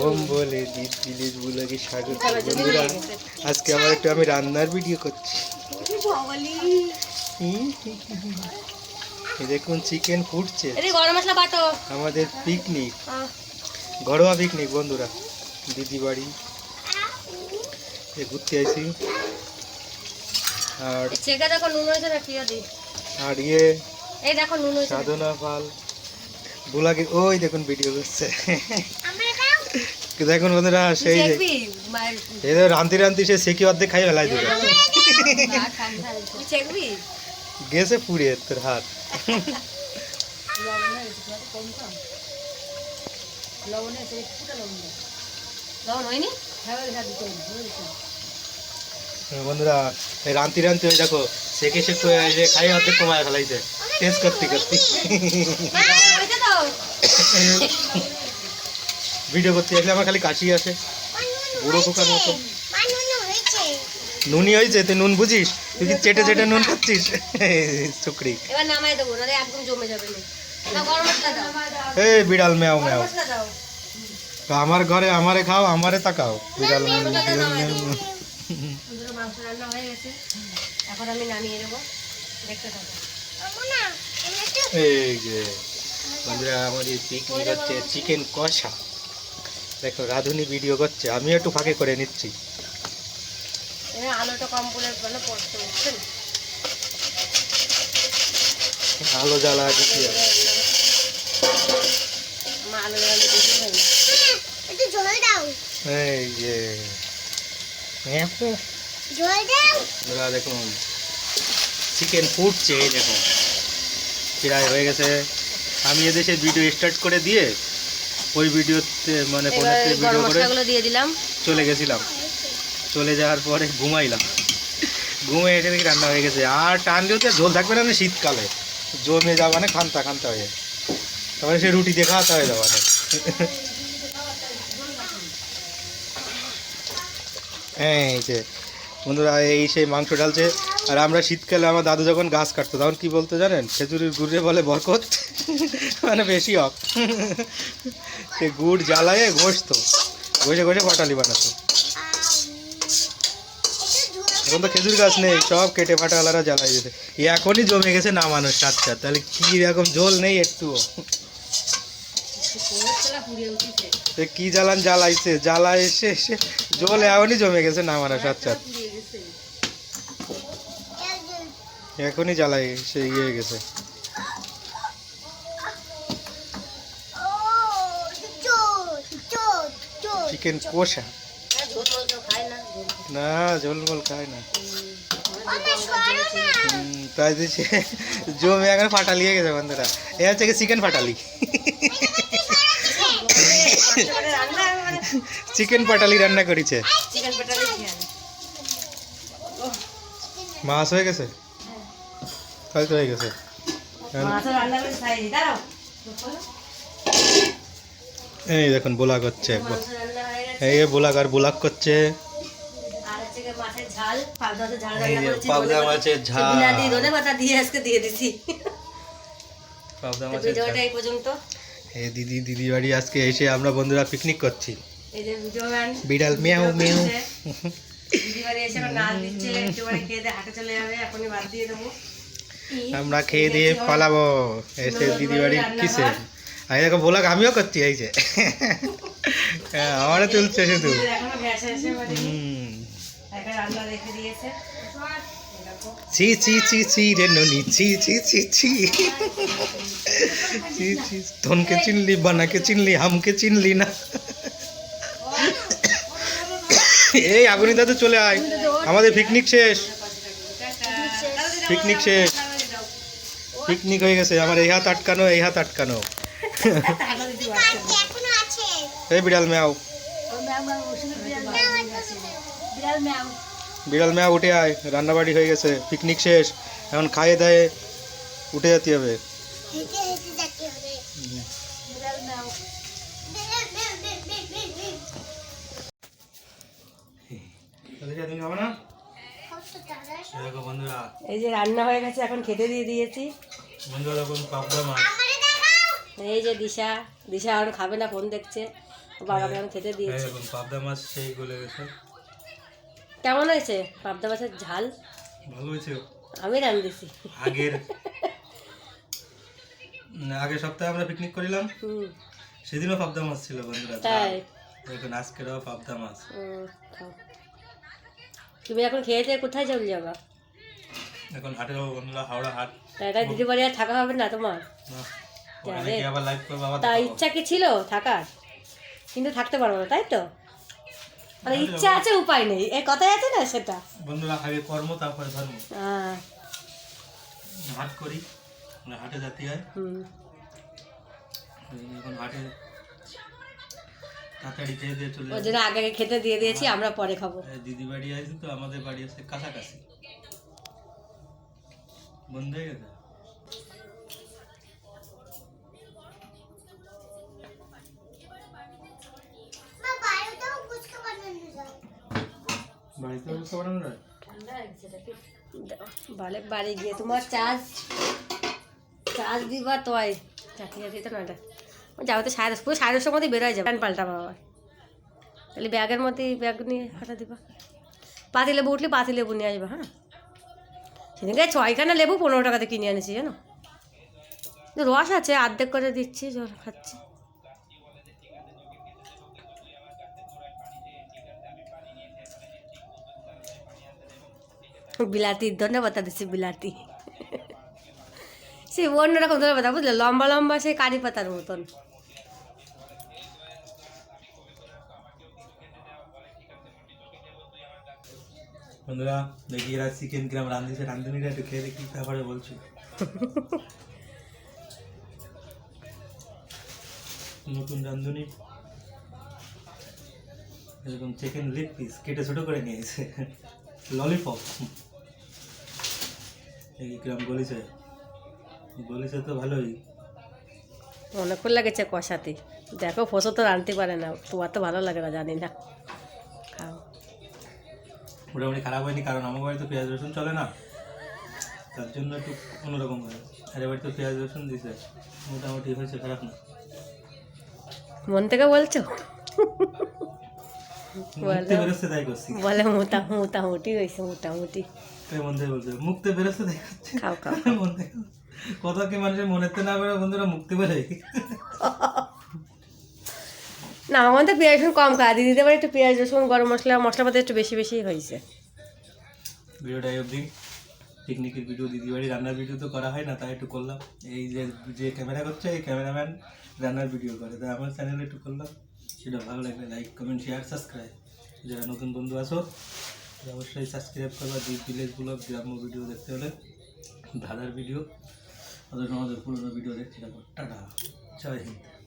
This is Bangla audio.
বোম বলে দিদ ভিলেজ বুলাকে স্বাগত। বন্ধুরা আজকে আমার একটু আমি রান্নার ভিডিও করছি। দেখুন চিকেন ফুটছে। এদি গরম মশলা বাটো। আমাদের পিকনিক ঘরোয়া পিকনিক বন্ধুরা। দিদি বাড়ি। ঘুরতে আইছি। আর দেখো নুন হয়েছে আর ইয়ে এই দেখো নুন হয়েছে সাধনা পাল। বুলাকে ওই দেখুন ভিডিও করছে। দেখুন বন্ধুরা সেই এই রান্তি রান্তি সে সেকি অর্ধেক খাই ফেলাই দিল। গেছে পুড়িয়ে তোর হাত। বন্ধুরা এই রান্তি রান্তি ওই দেখো সেকে সে খাই অর্ধেক কমায় ফেলাইছে। টেস্ট করতে করতে। ভিডিও করতে আসলে আমার খালি কাশি আসে বুড়ো খোকার মতো নুনি হয়েছে তুই নুন বুঝিস তুই কি চেটে চেটে নুন খাচ্ছিস চুকরি এবার নামাই দেবো নাহলে একদম জমে যাবে না এই বিড়াল ম্যাও ম্যাও তো আমার ঘরে আমারে খাও আমারে তাকাও বিড়াল। মাংস রান্না হয়ে গেছে এখন আমি নামিয়ে দেখতে থাকো এই যে বন্ধুরা আমাদের পিকনিক হচ্ছে চিকেন কষা দেখো রাধুনি ভিডিও করছে। আমিও একটু ফাঁকে করে নিচ্ছি। কম পড়তে বুঝছেন আলো জ্বালা দিচ্ছি এই যে বন্ধুরা দেখুন চিকেন ফুটছে এই দেখুন। প্রায় হয়ে গেছে। আমি এদেশে ভিডিও স্টার্ট করে দিয়ে ওই ভিডিওতে মানে ফোনেতে ভিডিও করে দিয়ে দিলাম। চলে গেছিলাম। চলে যাওয়ার পরে ঘুমাইলাম। ঘুমে এসে দেখি রান্না হয়ে গেছে। আর টান দিতে ঝোল থাকবে না না শীতকালে। জমে যাওয়া মানে খান্তা খান্তা হয়ে। তারপরে সে রুটি দিয়ে খাওয়াতে হয়ে যাওয়া হ্যাঁ এই যে বন্ধুরা এই সেই মাংস ডালছে আর আমরা শীতকালে আমার দাদু যখন গাছ কাটতো তখন কি বলতো জানেন? খেজুরির গুড়ে বলে বরকত। মানে বেশি হক সে গুড় জ্বালায়ে ঘষতো। ঘষে ঘষে পাটালি বানাতো। এখন তো খেজুর গাছ নেই, সব কেটে ফাটালারা জ্বালাই যেতে এখনই জমে গেছে না মানুষ সাত সাত, তাহলে কি এরকম জল নেই একটুও? কি জ্বালান জ্বালাইছে? জ্বালা এসে এসে জল এখনই জমে গেছে না মানুষ সাত সাত। এখনই জ্বালাই সে ইয়ে গেছে। চিকেন কষা না ঝোল মোল খায় না তাই দিচ্ছে জমে এখন ফাটালিয়ে গেছে বন্ধুরা এ হচ্ছে কি চিকেন ফাটালি চিকেন পাটালি রান্না করেছে মাছ হয়ে গেছে তাই তো হয়ে গেছে এই দেখুন বোলা করছে একবার এই বোলাক আর বোলাক করছে। পাবদা মাছের ঝাল দিয়ে আজকে দিয়ে দিছি। পাবদা মাছের এই পর্যন্ত। এই দিদি দিদি বাড়ি আজকে এসে আমরা বন্ধুরা পিকনিক করছি। বিড়াল মেয়াও মেয়াও। আমরা খেয়ে দিয়ে পালাবো। এসে দিদি বাড়ি কিসে আমি দেখো বোলাক আমিও করছি এই যে। আমারও তুলছে শুধু। ছি ছি ছি ছি রে ননি ছি ছি ছি ছি। ছি ছি ধনকে চিনলি বানাকে চিনলি হামকে চিনলি না। এই আগুনি দাদু চলে আয়। আমাদের পিকনিক শেষ। পিকনিক শেষ। পিকনিক হয়ে গেছে। আমার এই হাত আটকানো এই হাত আটকানো। এই বিড়াল ম্যাও। বিড়াল ম্যাও উঠে আয় রান্নাবাড়ি হয়ে গেছে পিকনিক শেষ। এখন খাইয়ে দায়ে উঠে যেতে হবে। এই যে রান্না হয়ে গেছে এখন খেতে দিয়ে দিয়েছি। এই যে দিশা দিশা আর খাবে না ফোন দেখছে। বাবাকে আমি খেতে দিয়েছি? পাবদা মাছ সেই গলে গেছে। কেমন হয়েছে পাবদা মাছের ঝাল? ভালো হয়েছে। আমি রান আগের আগের সপ্তাহে আমরা পিকনিক করিলাম। সেদিনও পাবদা মাছ ছিল বন্ধুরা তাই। এখন আজকেরও পাবদা মাছ। তুমি এখন খেয়ে টেয়ে কোথায় চলে যাবা? এখন হাটের বন্ধুরা হাওড়া হাট। তাই তাই দিদি বাড়ি আর থাকা হবে না তোমার? আবার লাইভ করব তা ইচ্ছা কি ছিল থাকার? কিন্তু থাকতে পারব না তাই তো? মানে ইচ্ছা আছে উপায় নেই। এ কথাই আছে না সেটা? বন্ধুরা আগে কর্ম তারপরে ধর্ম। হ্যাঁ। হাট করি মানে হাটে যাতে হয়। হুম। এখন হাটে তাড়াতাড়ি খেয়ে দিয়ে চলে ওই যাবে। জন্য আগে আগে খেতে দিয়ে দিয়েছি আমরা পরে খাব। দিদি বাড়ি আছে তো আমাদের বাড়ি আছে কাছাকাছি। বন্ধ হয়ে গেছে? বাড়ি গিয়ে তোমার চার্জ চার্জ দিবা তোয়াই চাকরি চাকরি তো না যাব তো সাড়ে দশ পুরো সাড়ে দশটার মধ্যে বেরোয় যাবে। প্যান্ট পাল্টা বাবা। তাহলে ব্যাগের মধ্যে ব্যাগ নিয়ে হাঁটা দিবা। পাতি লেবু উঠলে পাতি লেবু নিয়ে আসবা হ্যাঁ? সেদিনকে ছয়খানা লেবু পনেরো টাকাতে কিনে আনেছি জানো? রস আছে, অর্ধেক করে দিচ্ছি, জল খাচ্ছি। বিলাতি, ধন্যবাদ দিচ্ছি বিলাতি। সে অন্যরকম ধন্যবাদ, বুঝলে? লম্বা লম্বা সেই কারি পাতার মতন। বন্ধুরা, দেখি এরা চিকেন কিরাম রাঁধছে রাঁধুনিরা একটু খেয়ে দেখি, তারপরে বলছি। নতুন রাঁধুনি এরকম চিকেন লেগ পিস কেটে ছোট করে নিয়েছে ললিপপ এই কিরাম গলিছে। গলিছে তো ভালোই। অনেকক্ষণ লাগেছে কষাতে। দেখো ফসল তো রাঁধতে পারে না। তোমার তো ভালো লাগে না জানি না। খাও। মোটামুটি খারাপ হয়নি কারণ আমার বাড়িতে পেঁয়াজ রসুন চলে না। তার জন্য একটু অন্যরকম হয়। আর এবার তো পেঁয়াজ রসুন দিছে। মোটামুটি হয়েছে খারাপ না। মন থেকে বলছো? মুখতে বেরোচ্ছে তাই করছি। বলে মোটা মোটামুটি হয়েছে মোটামুটি তাই মন থেকে বলছে মুখতে বেরোচ্ছে তাই করছি। খাও খাও। মন থেকে কথা কি মানুষের মনেতে না বেরো বন্ধুরা মুক্তি বেরোয়। না আমার মধ্যে পেঁয়াজ রসুন কম খায়। দিদি দিতে পারে একটু পেঁয়াজ রসুন গরম মশলা মশলাপাতি একটু বেশি বেশি হয়েছে। ভিডিওটা অবধি। পিকনিকের ভিডিও দিদি বাড়ি রান্নার ভিডিও তো করা হয় না তাই একটু করলাম। এই যে যে ক্যামেরা করছে এই ক্যামেরাম্যান রান্নার ভিডিও করে। তাই আমার চ্যানেলে একটু করলাম। সেটা ভালো লাগলে লাইক কমেন্ট শেয়ার সাবস্ক্রাইব যারা নতুন বন্ধু তারা অবশ্যই সাবস্ক্রাইব করবা। দুই ভিলেজ ব্লগ গ্রাম্য ভিডিও দেখতে হলে ধাঁধার ভিডিও অথবা আমাদের পুরোনো ভিডিও দেখতে থাকো। টাটা। জয় হিন্দ।